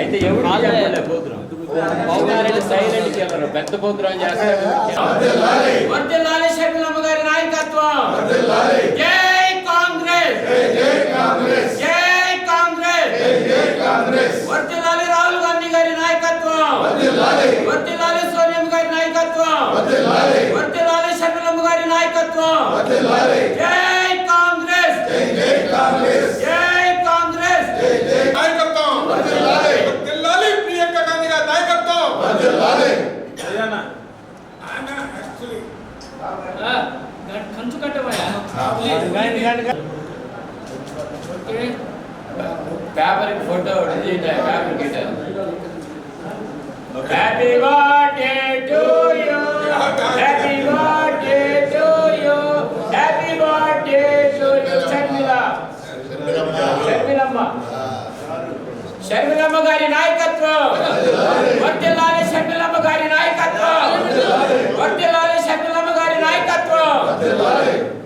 అయితే ఎవరు పౌనారెడ్డి సైలెంట్కి వెళ్ళరు పెద్ద పోతురం చేస్తారు. వర్ధిల్లాలి షర్మిలమ్మ గారి నాయకత్వం. జై కాంగ్రెస్. జై కాంగ్రెస్. వర్ధిల్లాలి రాహుల్ గాంధీ గారి నాయకత్వం. వర్ధిల్లాలి సోనియా గారి నాయకత్వం. వర్ధిల్లాలి షర్మిలమ్మ గారి నాయకత్వం. జై కాంగ్రెస్ జై కాంగ్రెస్ నాయకత్వం వర్ధిల్లాలి ప్రియాంక గాంధీ గారి నాయకత్వం ఆయన actually కంచు కట్టమయ్యా paper photo paper గిట్టారు happy birthday to you happy birthday to you happy birthday to you Sharmila Sharmilamma Sharmilamma గారి నాయకత్వం వర్తిల్లాలి శర్మిలమ్మ గారి నాయకత్వం వర్తిల్లాలి శర్మిలమ్మ గారి నాయకత్వం ఏమైనా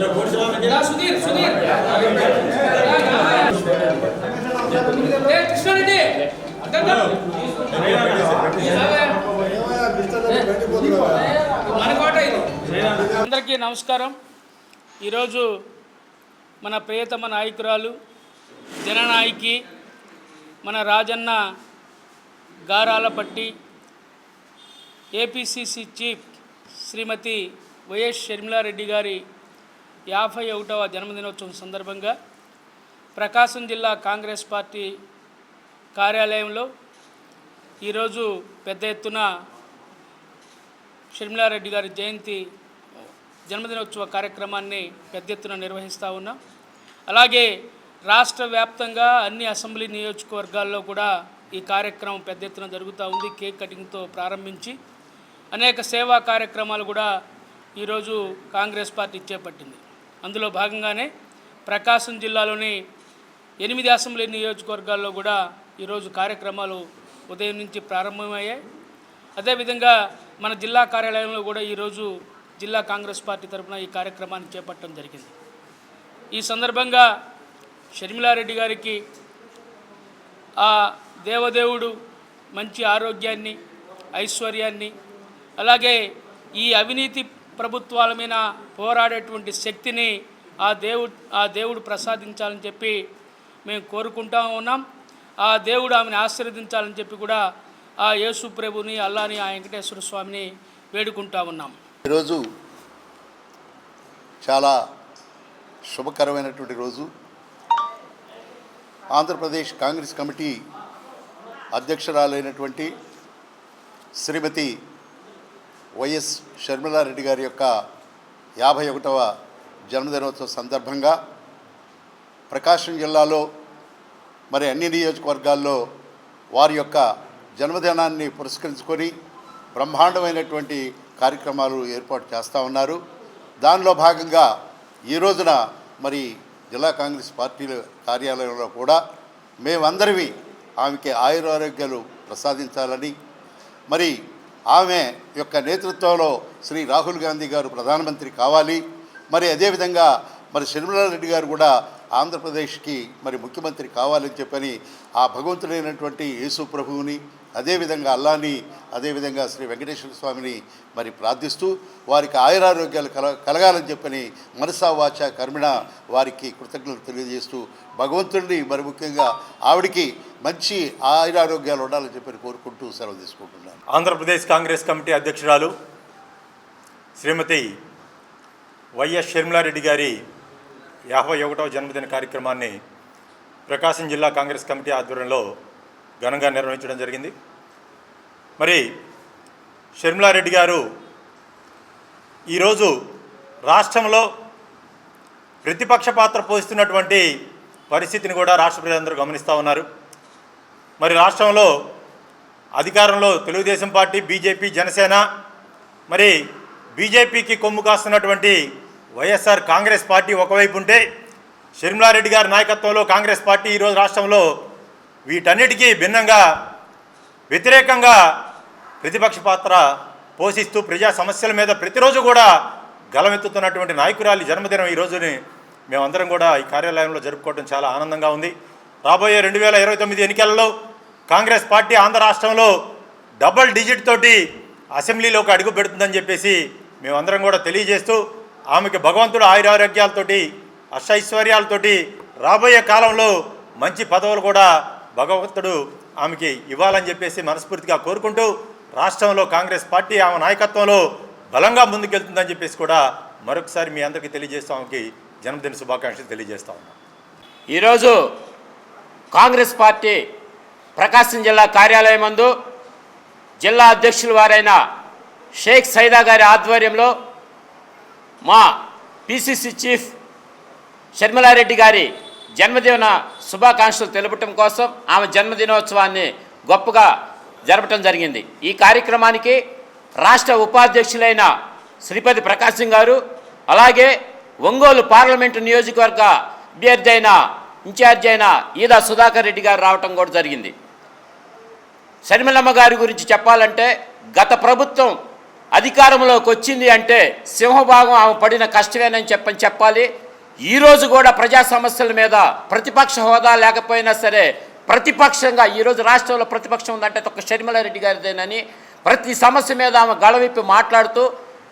సుధీర్ సుధీర్ కృష్ణారెడ్డి అందరికీ నమస్కారం. ఈరోజు మన ప్రియతమ నాయకురాలు జననాయకి మన Rajanna గారాలపట్టి APCC chief Shrimati YS Sharmila Reddy గారి యాభై ఒకటవ జన్మదినోత్సవం సందర్భంగా ప్రకాశం జిల్లా కాంగ్రెస్ పార్టీ కార్యాలయంలో ఈరోజు పెద్ద ఎత్తున షర్మిలారెడ్డి గారి జయంతి జన్మదినోత్సవ కార్యక్రమాన్ని పెద్ద ఎత్తున నిర్వహిస్తూ ఉన్నాం. అలాగే రాష్ట్ర వ్యాప్తంగా అన్ని అసెంబ్లీ నియోజకవర్గాల్లో కూడా ఈ కార్యక్రమం పెద్ద ఎత్తున జరుగుతూ ఉంది. కేక్ కటింగ్తో ప్రారంభించి అనేక సేవా కార్యక్రమాలు కూడా ఈరోజు కాంగ్రెస్ పార్టీ చేపట్టింది. అందులో భాగంగానే ప్రకాశం జిల్లాలోని ఎనిమిది అసెంబ్లీ నియోజకవర్గాల్లో కూడా ఈరోజు కార్యక్రమాలు ఉదయం నుంచి ప్రారంభమయ్యాయి. అదేవిధంగా మన జిల్లా కార్యాలయంలో కూడా ఈరోజు జిల్లా కాంగ్రెస్ పార్టీ తరఫున ఈ కార్యక్రమాన్ని చేపట్టడం జరిగింది. ఈ సందర్భంగా షర్మిలారెడ్డి గారికి ఆ దేవదేవుడు మంచి ఆరోగ్యాన్ని ఐశ్వర్యాన్ని అలాగే ఈ అవినీతి ప్రభుత్వాల మీద పోరాడేటువంటి శక్తిని ఆ దేవుడు ఆ దేవుడు ప్రసాదించాలని చెప్పి మేము కోరుకుంటా ఉన్నాం. ఆ దేవుడు ఆమెను ఆశీర్వదించాలని చెప్పి కూడా ఆ యేసు ప్రభుని అల్లాని ఆ వెంకటేశ్వర స్వామిని వేడుకుంటా ఉన్నాం. ఈరోజు చాలా శుభకరమైనటువంటి రోజు. ఆంధ్రప్రదేశ్ కాంగ్రెస్ కమిటీ అధ్యక్షురాలైనటువంటి శ్రీమతి వైఎస్ షర్మిలారెడ్డి గారి యొక్క యాభై ఒకటవ జన్మదినోత్సవ సందర్భంగా ప్రకాశం జిల్లాలో మరి అన్ని నియోజకవర్గాల్లో వారి యొక్క జన్మదినాన్ని పురస్కరించుకొని బ్రహ్మాండమైనటువంటి కార్యక్రమాలు ఏర్పాటు చేస్తూ ఉన్నారు. దానిలో భాగంగా ఈ రోజున మరి జిల్లా కాంగ్రెస్ పార్టీ కార్యాలయంలో కూడా మేమందరివి ఆమెకి ఆయురారోగ్యాలు ప్రసాదించాలని మరి ఆమె యొక్క నేతృత్వంలో శ్రీ రాహుల్ గాంధీ గారు ప్రధానమంత్రి కావాలి. మరి అదేవిధంగా మరి షర్మిలా రెడ్డి గారు కూడా ఆంధ్రప్రదేశ్కి మరి ముఖ్యమంత్రి కావాలని చెప్పని ఆ భగవంతుడైనటువంటి యేసు ప్రభువుని అదేవిధంగా అల్లాని అదేవిధంగా శ్రీ వెంకటేశ్వర స్వామిని మరి ప్రార్థిస్తూ వారికి ఆయురారోగ్యాలు కల కలగాలని చెప్పని మనసా వాచ కర్మిణ వారికి కృతజ్ఞతలు తెలియజేస్తూ భగవంతుడిని మరి ముఖ్యంగా ఆవిడికి మంచి ఆయురారోగ్యాలు ఉండాలని చెప్పని కోరుకుంటూ సెలవు తీసుకుంటున్నాను. ఆంధ్రప్రదేశ్ కాంగ్రెస్ కమిటీ అధ్యక్షురాలు శ్రీమతి వైఎస్ షర్మిలారెడ్డి గారి యాభై ఒకటవ జన్మదిన కార్యక్రమాన్ని ప్రకాశం జిల్లా కాంగ్రెస్ కమిటీ ఆధ్వర్యంలో ఘనంగా నిర్వహించడం జరిగింది. మరి షర్మిలారెడ్డి గారు ఈరోజు రాష్ట్రంలో ప్రతిపక్ష పాత్ర పోషిస్తున్నటువంటి పరిస్థితిని కూడా రాష్ట్ర ప్రజలందరూ గమనిస్తూ ఉన్నారు. మరి రాష్ట్రంలో అధికారంలో తెలుగుదేశం పార్టీ బీజేపీ జనసేన మరి బీజేపీకి కొమ్ము కాస్తున్నటువంటి వైఎస్ఆర్ కాంగ్రెస్ పార్టీ ఒకవైపు ఉంటే షర్మిలారెడ్డి గారి నాయకత్వంలో కాంగ్రెస్ పార్టీ ఈరోజు రాష్ట్రంలో వీటన్నిటికీ భిన్నంగా వ్యతిరేకంగా ప్రతిపక్ష పాత్ర పోషిస్తూ ప్రజా సమస్యల మీద ప్రతిరోజు కూడా గలమెత్తుతున్నటువంటి నాయకురాలి జన్మదినం ఈ రోజుని మేమందరం కూడా ఈ కార్యాలయంలో జరుపుకోవడం చాలా ఆనందంగా ఉంది. రాబోయే రెండు వేల ఇరవై తొమ్మిది ఎన్నికలలో కాంగ్రెస్ పార్టీ ఆంధ్ర రాష్ట్రంలో డబల్ డిజిట్ తోటి అసెంబ్లీలోకి అడుగు పెడుతుందని చెప్పేసి మేమందరం కూడా తెలియజేస్తూ ఆమెకి భగవంతుడు ఆయురారోగ్యాలతోటి అష్టైశ్వర్యాలతోటి రాబోయే కాలంలో మంచి పదవులు కూడా భగవంతుడు ఆమెకి ఇవ్వాలని చెప్పేసి మనస్ఫూర్తిగా కోరుకుంటూ రాష్ట్రంలో కాంగ్రెస్ పార్టీ ఆమె నాయకత్వంలో బలంగా ముందుకెళ్తుందని చెప్పేసి కూడా మరొకసారి మీ అందరికీ తెలియజేస్తూ ఆమెకి జన్మదిన శుభాకాంక్షలు తెలియజేస్తా ఉన్నాం. ఈరోజు కాంగ్రెస్ పార్టీ ప్రకాశం జిల్లా కార్యాలయం మందు జిల్లా అధ్యక్షుల వారైన షేక్ సైదా గారి ఆధ్వర్యంలో మా పిసిసి చీఫ్ షర్మిలారెడ్డి గారి జన్మదిన శుభాకాంక్షలు తెలుపటం కోసం ఆమె జన్మదినోత్సవాన్ని గొప్పగా జరపటం జరిగింది. ఈ కార్యక్రమానికి రాష్ట్ర ఉపాధ్యక్షులైన శ్రీపతి ప్రకాశం గారు అలాగే ఒంగోలు పార్లమెంటు నియోజకవర్గ అభ్యర్థి అయిన ఇన్ఛార్జ్ అయిన ఈదా సుధాకర్ రెడ్డి గారు రావటం కూడా జరిగింది. షర్మిలమ్మ గారి గురించి చెప్పాలంటే గత ప్రభుత్వం అధికారంలోకి వచ్చింది అంటే సింహభాగం ఆమె పడిన కష్టమేనని చెప్పని చెప్పాలి. ఈరోజు కూడా ప్రజా సమస్యల మీద ప్రతిపక్ష హోదా లేకపోయినా సరే ప్రతిపక్షంగా ఈరోజు రాష్ట్రంలో ప్రతిపక్షం ఉందంటే ఒక షర్మిలారెడ్డి గారిదేనని ప్రతి సమస్య మీద ఆమె గళవిప్పి మాట్లాడుతూ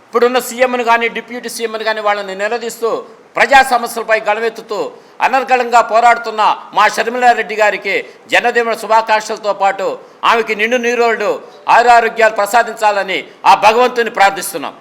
ఇప్పుడున్న సీఎంను కానీ డిప్యూటీ సీఎంను కానీ వాళ్ళని నిలదీస్తూ ప్రజా సమస్యలపై గడవెత్తుతూ అనర్గళంగా పోరాడుతున్న మా షర్మిలారెడ్డి గారికి జన్మదిన శుభాకాంక్షలతో పాటు ఆమెకి నిండు నీరోళ్ళు ఆరోగ్యాలు ప్రసాదించాలని ఆ భగవంతుని ప్రార్థిస్తున్నాం.